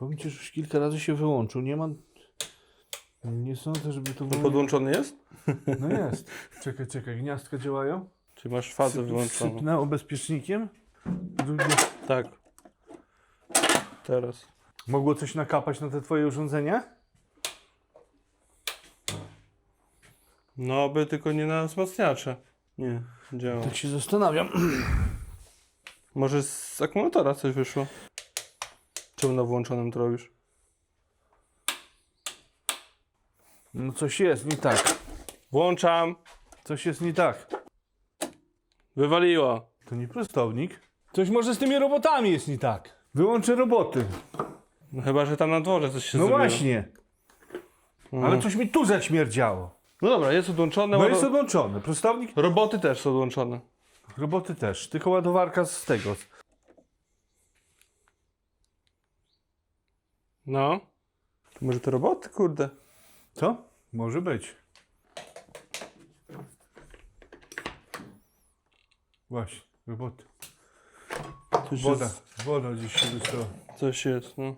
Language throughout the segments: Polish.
Powiem ci, że już kilka razy się wyłączył. Nie ma... Nie sądzę, żeby to było... Podłączony jest? No jest. Czekaj, czekaj. Gniazdka działają? Czy masz fazę Syp- wyłączoną? Sypnęło bezpiecznikiem. Drugie... Tak. Teraz. Mogło coś nakapać na te twoje urządzenia? No, by tylko nie na wzmacniacze. Nie, działa. Tak się zastanawiam. Może z akumulatora coś wyszło? Czemu na włączonym to robisz? No coś jest nie tak. Włączam. Coś jest nie tak. Wywaliło. To nie prostownik. Coś może z tymi robotami jest nie tak. Wyłączę roboty. No chyba, że tam na dworze coś się No zrobiło. właśnie. No. Ale coś mi tu zaśmierdziało. no dobra, jest odłączone. No ładow- jest odłączony. Prostownik? Roboty też są odłączone. Roboty też. Tylko ładowarka z tego. No. To może te roboty, kurde. Co? Może być. Właśnie, roboty. Coś Woda. Jest, Woda gdzieś się wystała. coś jest, no.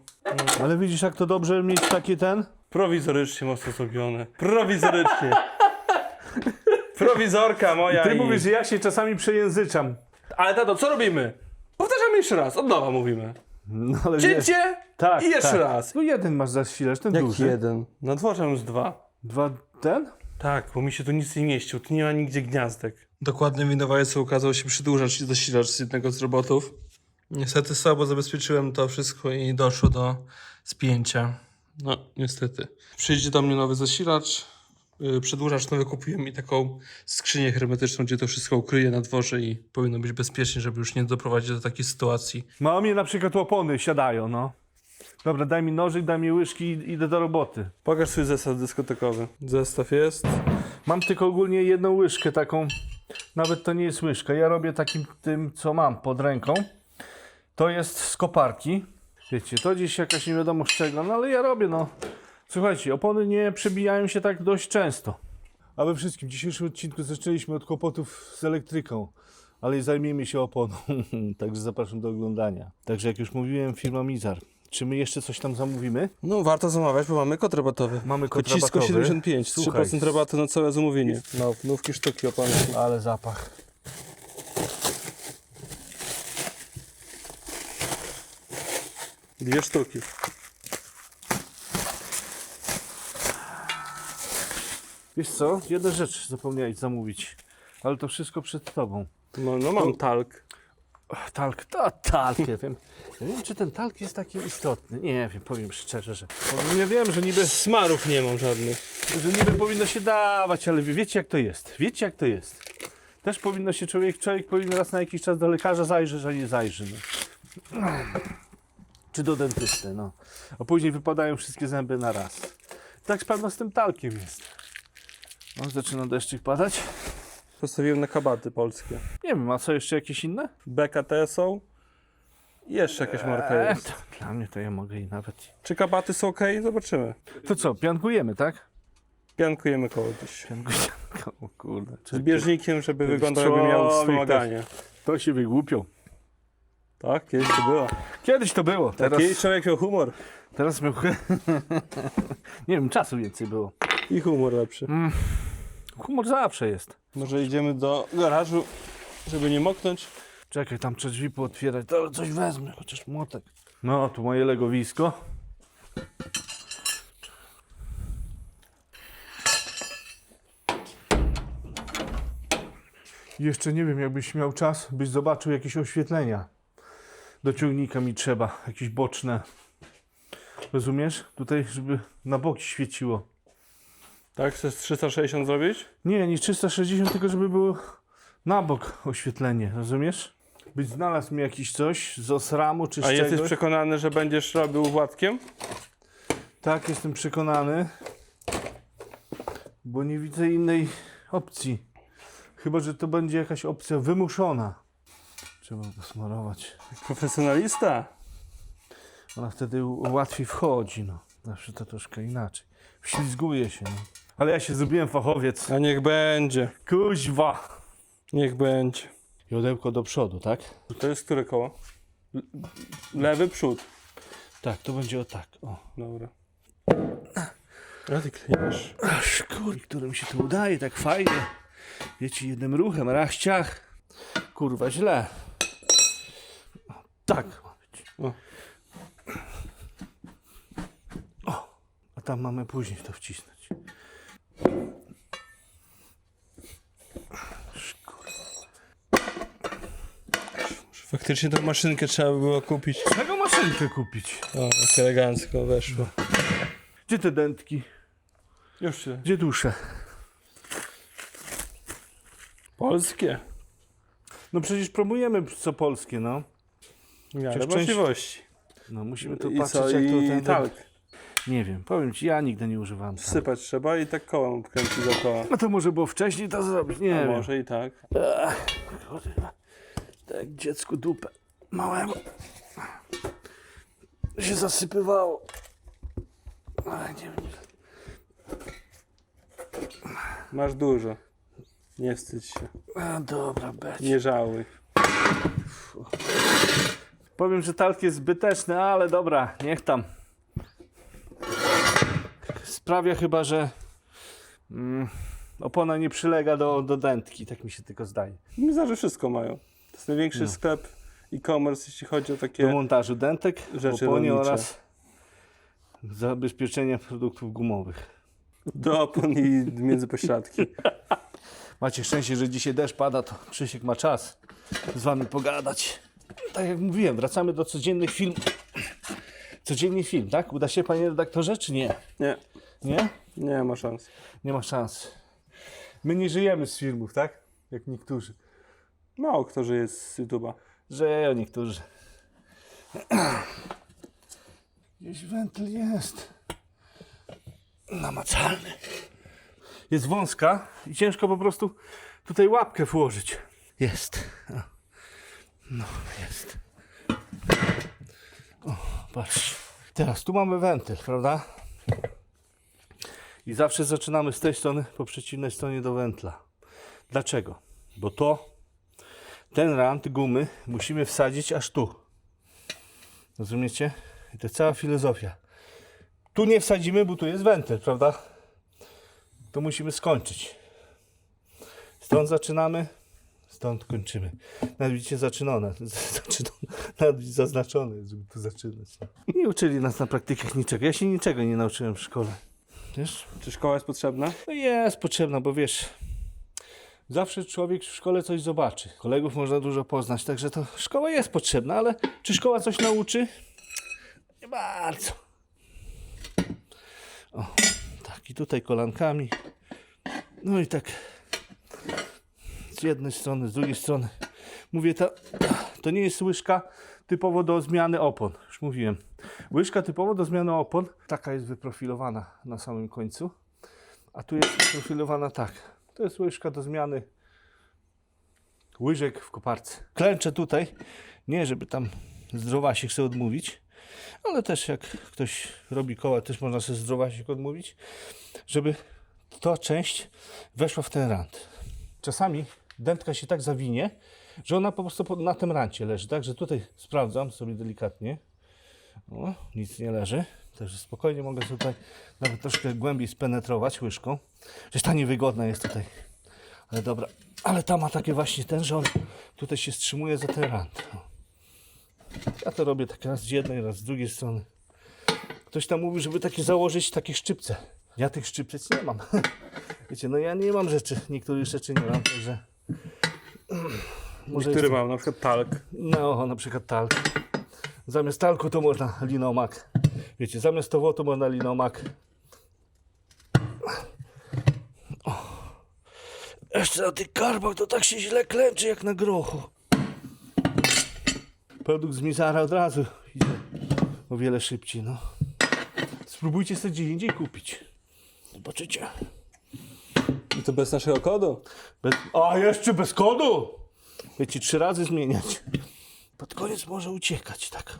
Ale widzisz jak to dobrze mieć taki ten? Prowizorycznie mocno zrobione. Prowizorycznie. Prowizorka moja Ty i... mówisz, że ja się czasami przejęzyczam. Ale tato, co robimy? Powtarzamy jeszcze raz, od nowa mówimy. No ale Cięcie tak, i jeszcze tak. raz. No jeden masz zasilacz, ten Jak duży. jeden? Na dworze już dwa. Dwa ten? Tak, bo mi się tu nic nie mieścił, tu nie ma nigdzie gniazdek. Dokładnym winowajcą okazał się przedłużacz i zasilacz z jednego z robotów. Niestety słabo zabezpieczyłem to wszystko i doszło do spięcia. No, niestety. Przyjdzie do mnie nowy zasilacz, przedłużacz nowy kupiłem i taką skrzynię hermetyczną, gdzie to wszystko ukryję na dworze i powinno być bezpiecznie, żeby już nie doprowadzić do takiej sytuacji. No mnie na przykład opony siadają, no. Dobra, daj mi nożyk, daj mi łyżki i idę do roboty. Pokaż swój zestaw dyskotekowy. Zestaw jest. Mam tylko ogólnie jedną łyżkę taką, nawet to nie jest łyżka, ja robię takim tym, co mam pod ręką. To jest z koparki. Wiecie, to gdzieś jakaś nie wiadomo z czego, no ale ja robię, no. Słuchajcie, opony nie przebijają się tak dość często. A we wszystkim, w dzisiejszym odcinku zaczęliśmy od kłopotów z elektryką, ale zajmiemy się oponą, także zapraszam do oglądania. Także jak już mówiłem, firma Mizar. Czy my jeszcze coś tam zamówimy? No, warto zamawiać, bo mamy kod rabatowy. Mamy kod Kocisko rabatowy. 75, Słuchaj. 3% rabatu na całe zamówienie. No, nówki sztuki opany. Ale zapach. Dwie sztuki. Wiesz co? Jedna rzecz zapomniałeś zamówić. Ale to wszystko przed tobą. No, no mam talk. Ach, Talk, to talk, ja wiem. Ja wiem, czy ten talk jest taki istotny. Nie wiem, powiem szczerze, że... Ja wiem, że niby, Smarów nie mam żadnych. że niby powinno się dawać, ale wie- wiecie jak to jest. Wiecie jak to jest. Też powinno się człowiek, człowiek powinien raz na jakiś czas do lekarza zajrzeć, a nie zajrzy. No. Czy do dentysty, no. A później wypadają wszystkie zęby na raz. Tak z pewno z tym talkiem jest. O, zaczyna deszczyk padać. Postawiłem na kabaty polskie. Nie wiem, a co jeszcze jakieś inne? BKT są. I jeszcze jakaś marka Eee, jest. to dla mnie to ja mogę i nawet. Czy kabaty są ok? Zobaczymy. To co, piankujemy, tak? Piankujemy koło dziś. Piankujemy. O kurde. Z bieżnikiem, żeby wyglądał jakby miał człowiek wspomaganie. To się wygłupią. Tak, kiedyś to było. Kiedyś to było, teraz, Kiedyś człowiek miał humor. teraz miał... Nie wiem, czasu więcej było. I humor lepszy. Humor zawsze jest. Może idziemy do garażu, żeby nie moknąć. Czekaj, tam trzeba drzwi pootwierać, to coś wezmę, chociaż młotek. No, tu moje legowisko. Jeszcze nie wiem, jakbyś miał czas, byś zobaczył jakieś oświetlenia. Do ciągnika mi trzeba, jakieś boczne. Rozumiesz? Tutaj, żeby na boki świeciło. Tak, chcesz 360 zrobić? Nie, nie 360, tylko żeby było na bok oświetlenie, rozumiesz? Byś znalazł mi jakiś coś z osramu czy z A jesteś czegoś. przekonany, że będziesz robił Władkiem? Tak, jestem przekonany, bo nie widzę innej opcji. Chyba, że to będzie jakaś opcja wymuszona. Trzeba go smarować. Profesjonalista? Ona wtedy łatwiej wchodzi, no. Zawsze to troszkę inaczej. Wślizguje się, no. Ale ja się zrobiłem fachowiec. A niech będzie. Kuźwa! Niech będzie. Jodełko do przodu, tak? To jest które koło? L- Lewy przód. Tak, to będzie o tak. O. Dobra. A ty klejesz. Aż kur, którym się to udaje tak fajnie. Wiecie, jednym ruchem, raz ciach. Kurwa, źle. O, Tak ma być. O. O, a tam mamy później to wcisnąć. Faktycznie tą maszynkę trzeba by było kupić. Czego maszynkę kupić? O, jak elegancko weszło. Gdzie te dętki? Już się. Gdzie dusze? Polskie. No przecież promujemy co polskie, no. Miarę część- możliwości. No musimy tu I patrzeć co? jak to I ten... talk. Nie wiem, powiem ci, ja nigdy nie używam talku. Wsypać trzeba i tak kołem obkręcić dookoła. No to może było wcześniej to zrobić, nie A wiem. może i tak. Kurwa, tak dziecku dupę małemu się zasypywało. Ale nie wiem. Masz dużo. Nie wstydź się. A, dobra, będzie. Nie żałuj. Powiem, że talk jest zbyteczny, ale dobra, niech tam. Sprawia chyba, że mm, opona nie przylega do, do dętki, tak mi się tylko zdaje. Mizarze wszystko mają. To jest największy No. sklep e-commerce, jeśli chodzi o Do takie... montażu dętek, Rzeczy rolnicze. oraz zabezpieczenia produktów gumowych. Do opon i międzypośladki. Macie szczęście, że dzisiaj deszcz pada, to Krzysiek ma czas z wami pogadać. Tak jak mówiłem, wracamy do codziennych filmów. Codzienny film, tak? Uda się, panie redaktorze, czy nie? Nie, Nie? nie ma szans. Nie ma szans. My nie żyjemy z filmów, tak? Jak niektórzy. Mało kto żyje z YouTube'a. Żyją niektórzy. Gdzieś wentyl jest. Namacalny. Jest wąska i ciężko po prostu tutaj łapkę włożyć. Jest. No, jest. O, patrz. Teraz tu mamy wentyl, prawda? I zawsze zaczynamy z tej strony po przeciwnej stronie do wętla. Dlaczego? Bo to ten rant gumy musimy wsadzić aż tu. Rozumiecie? I to jest cała filozofia. Tu nie wsadzimy, bo tu jest wentyl, prawda? To musimy skończyć. Stąd zaczynamy, stąd kończymy. Nawet widzicie zaczynone, nawet zaznaczone, żeby tu zaczynać. Nie uczyli nas na praktykach niczego. Ja się niczego nie nauczyłem w szkole. Wiesz? Czy szkoła jest potrzebna? No jest potrzebna, bo wiesz, zawsze człowiek w szkole coś zobaczy. Kolegów można dużo poznać, także to szkoła jest potrzebna, ale czy szkoła coś nauczy? Nie bardzo. O, tak, i tutaj kolankami. No i tak z jednej strony, z drugiej strony. Mówię, to, to nie jest łyżka typowo do zmiany opon. Już mówiłem. Łyżka typowo do zmiany opon, taka jest wyprofilowana na samym końcu. A tu jest profilowana tak. To jest łyżka do zmiany łyżek w koparce. Klęczę tutaj, nie żeby tam zdrowasik chce odmówić, ale też jak ktoś robi koła, też można sobie zdrowasik odmówić, żeby ta część weszła w ten rant. Czasami dętka się tak zawinie, że ona po prostu na tym rancie leży. Także tutaj sprawdzam sobie delikatnie. O, nic nie leży. Także spokojnie mogę tutaj nawet troszkę głębiej spenetrować łyżką. Przecież ta niewygodna jest tutaj. Ale dobra. Ale ta ma takie właśnie ten, że on tutaj się wstrzymuje za ten rant. Ja to robię tak raz z jednej, raz z drugiej strony. Ktoś tam mówi, żeby takie założyć takie szczypce. Ja tych szczypcec nie mam. Wiecie, no ja nie mam rzeczy, niektórych rzeczy nie mam, także... Może Który jest- mam, na przykład talk. no, na przykład talk. Zamiast talku to można linomak. Wiecie, zamiast towotu można linomak. Jeszcze na tych karbach to tak się źle klęczy jak na grochu. Produkt z Mizara od razu idzie o wiele szybciej, no. Spróbujcie sobie gdzie indziej kupić. Zobaczycie. I to bez naszego kodu? Bez... A, jeszcze bez kodu! Wiecie, trzy razy zmieniać. Pod koniec może uciekać, tak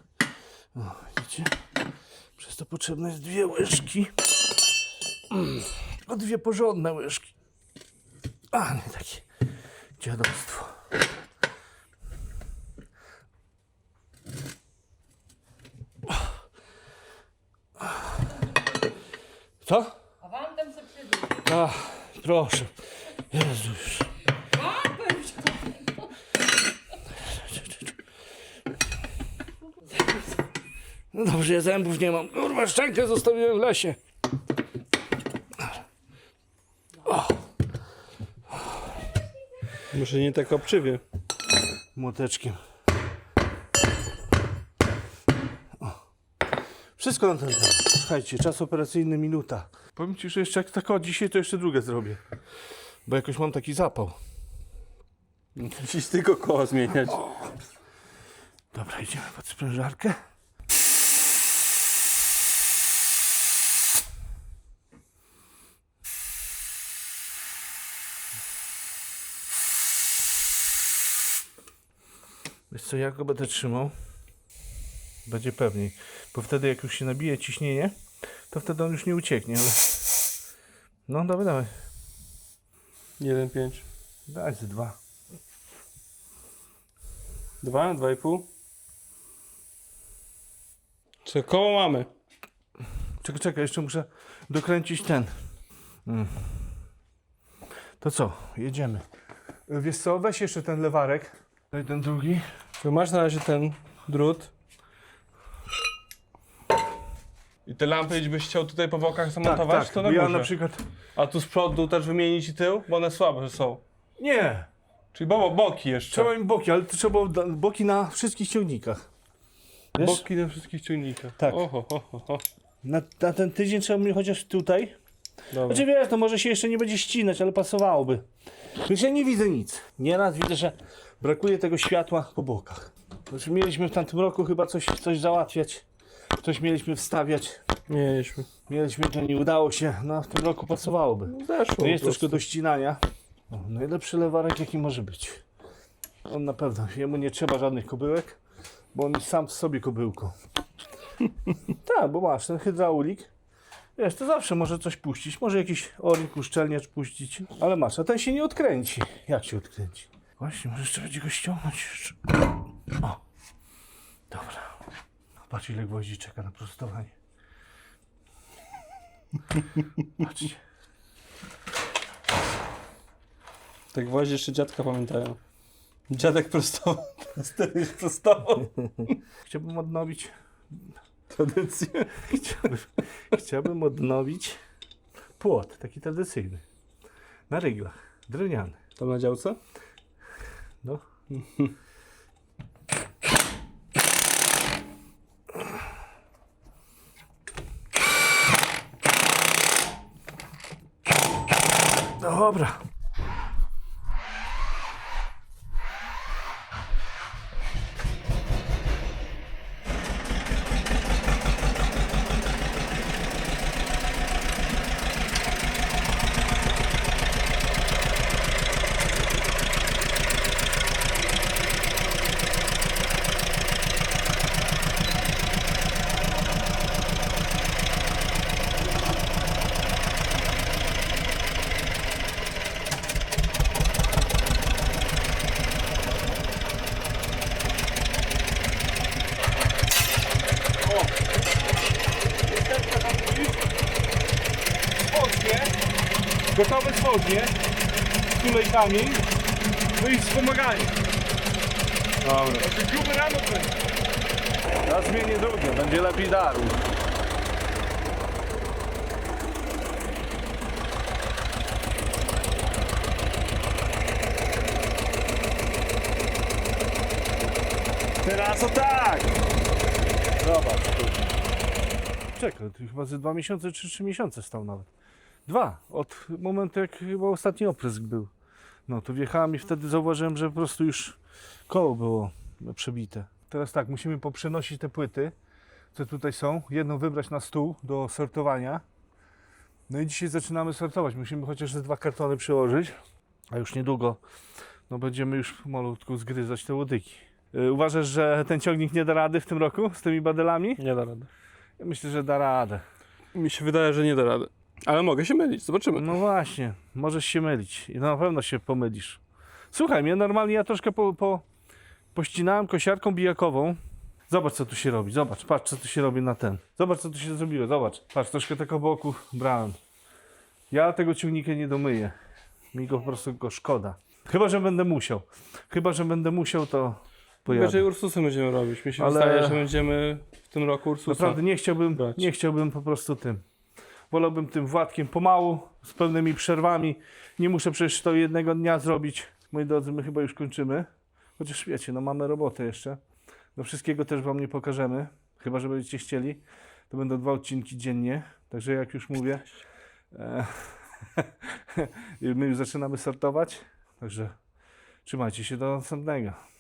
potrzebne jest dwie łyżki. Mm. Tylko dwie porządne łyżki. A, nie takie dziadostwo. Co? A wam tam sobie Ach, proszę. Jezu. No dobrze, ja zębów nie mam. Kurwa, szczękę zostawiłem w lesie. Może nie tak obczywie. Młoteczkiem. O. Wszystko na ten temat. Słuchajcie, czas operacyjny minuta. Powiem ci, że jeszcze jak tak o dzisiaj, to jeszcze drugie zrobię. Bo jakoś mam taki zapał. Musisz tylko koło zmieniać. Dobra, idziemy pod sprężarkę. Wiesz co, ja go będę trzymał. Będzie pewniej. Bo wtedy jak już się nabije ciśnienie, to wtedy on już nie ucieknie, ale... No, dawaj, dawaj. 1,5. Daj ze dwa. 2, 2,5. Co, koło mamy? Czekaj, czekaj, jeszcze muszę dokręcić ten. Mm. To co, jedziemy. Wiesz co, weź jeszcze ten lewarek. Daj ten drugi. To masz na razie ten drut. I te lampy, jeśli byś chciał tutaj po bokach zamontować, to na bo górze. ja na przykład... A tu z przodu też wymienić i tył, bo one słabe są. Nie, Czyli bo, boki jeszcze. trzeba im boki, ale to trzeba da- boki na wszystkich ciągnikach. Wiesz? Boki na wszystkich ciągnikach. Tak. Oho, ho, ho, ho. Na, na ten tydzień trzeba mi chociaż tutaj. Dobra. Znaczy wiesz, to może się jeszcze nie będzie ścinać, ale pasowałoby. Więc ja nie widzę nic. Nieraz widzę, że brakuje tego światła po bokach. Znaczy mieliśmy w tamtym roku chyba coś, coś załatwiać. Coś mieliśmy wstawiać. Jedźmy. Mieliśmy, to nie udało się. No w tym roku pasowałoby. Zeszło. No jest troszkę do ścinania. O, najlepszy lewarek jaki może być. On na pewno, jemu nie trzeba żadnych kobyłek, bo on sam w sobie kobyłko. tak, bo masz ten hydraulik. Wiesz, to zawsze może coś puścić, może jakiś oring, uszczelniacz puścić, ale masz, a ten się nie odkręci. Jak się odkręci? Właśnie, może jeszcze będzie go ściągnąć jeszcze. O, dobra. Patrz ile gwoździ czeka na prostowanie. Patrzcie. Tak właśnie jeszcze dziadka pamiętają. Dziadek prostował, prostował. Chciałbym odnowić Tradycję. Chciałbym, chciałbym odnowić płot, taki tradycyjny. Na ryglach, drewniany. Tam na działce? No. Dobra. Gotowe spodnie z tulejkami, no i wspomaganie. Dobra. Gruby rano będzie. Ja zmienię drugie, będzie lepiej daru. Teraz to tak! Zobacz tu. Czekaj, to chyba ze dwa miesiące czy trzy miesiące stał nawet. Dwa, od momentu jak chyba ostatni oprysk był. No to wjechałem i wtedy zauważyłem, że po prostu już koło było przebite. Teraz tak, musimy poprzenosić te płyty, co tutaj są. Jedną wybrać na stół do sortowania. No i dzisiaj zaczynamy sortować. Musimy chociaż te dwa kartony przełożyć, a już niedługo no będziemy już malutku zgryzać te łodygi. Yy, Uważasz, że ten ciągnik nie da rady w tym roku z tymi badelami? Nie da rady. Ja myślę, że da radę. Mi się wydaje, że nie da rady. Ale mogę się mylić, zobaczymy. No właśnie, możesz się mylić i na pewno się pomylisz. Słuchaj, mnie normalnie ja troszkę po, po, pościnałem kosiarką bijakową Zobacz, co tu się robi. Zobacz, patrz, co tu się robi na ten. Zobacz, co tu się zrobiło. Zobacz. Patrz, troszkę tego boku brałem. Ja tego ciągnika nie domyję. Mi go po prostu go szkoda. Chyba, że będę musiał. Chyba, że będę musiał, to pojadę. Raczej Ursusem będziemy robić. Mi się Ale- wydaje, że będziemy w tym roku Ursusa. Naprawdę nie chciałbym, brać. nie chciałbym po prostu tym. Wolałbym tym Władkiem pomału, z pełnymi przerwami. Nie muszę przecież to jednego dnia zrobić. Moi drodzy, my chyba już kończymy. Chociaż wiecie, no mamy robotę jeszcze. No wszystkiego też wam nie pokażemy. Chyba, że będziecie chcieli. To będą dwa odcinki dziennie. Także jak już mówię, e, my już zaczynamy sortować. Także trzymajcie się do następnego.